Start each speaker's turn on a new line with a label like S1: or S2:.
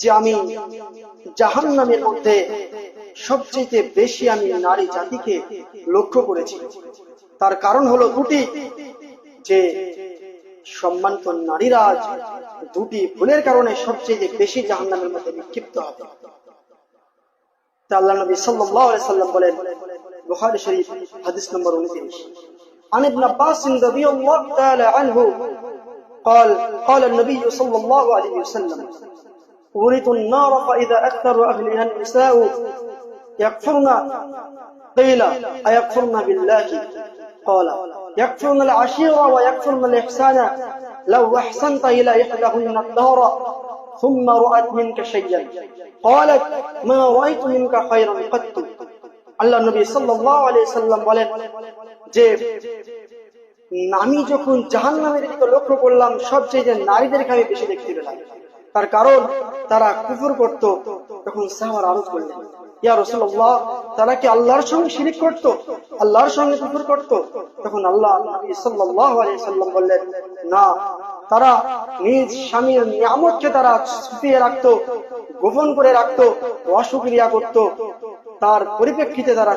S1: যে আমি জাহান্নামের মধ্যে সবচেয়ে বেশি আমি নারী জাতিকে লক্ষ্য করেছি। তার কারণ হলো দুটি, যে সম্মানিত নারীরা দুটি ভুলের কারণে সবচেয়ে বেশি জাহান্নামের মধ্যে নিক্ষিপ্ত হবে। তা আল্লাহ নবী সাল্লাল্লাহু আলাইহি সাল্লাম বলেন বুখারী শরীফ হাদিস নম্বর 29 عن ابن عباس رضي الله تعالى عنه قال قال النبي صلى الله عليه وسلم أورث النار فإذا أكثر أهلها النساء يكفرن قيل أيكفرن بالله قال يكفرن العشيرة ويكفرن الإحسان لو أحسنت إلى إحداهن الدهر ثم رأت منك شيئا قالت ما رأيت منك خيرا قط আল্লাহ নবী সাল্লাল্লাহু আলাইহি সাল্লাম বলেন যে আমি যখন জাহান্নামের দিকে লক্ষ্য করলাম সবচেয়ে নারীদেরকে আমি বেশি দেখতে পেলাম তার কারণ তারা কুফর করত তখন সাহাবার আরোপ করলেন ইয়া রাসূলুল্লাহ তারা কি আল্লাহর সঙ্গে শিরিক করত আল্লাহর সঙ্গে কুফর করত তখন আল্লাহ নবী সাল্লাল্লাহু আলাইহি সাল্লাম বললেন না তারা নিজ স্বামীর নিয়ামতকে তারা ছুপিয়ে রাখতো, গোপন করে রাখতো অসুক্রিয়া করত তার পরিপ্রেক্ষিতে তারা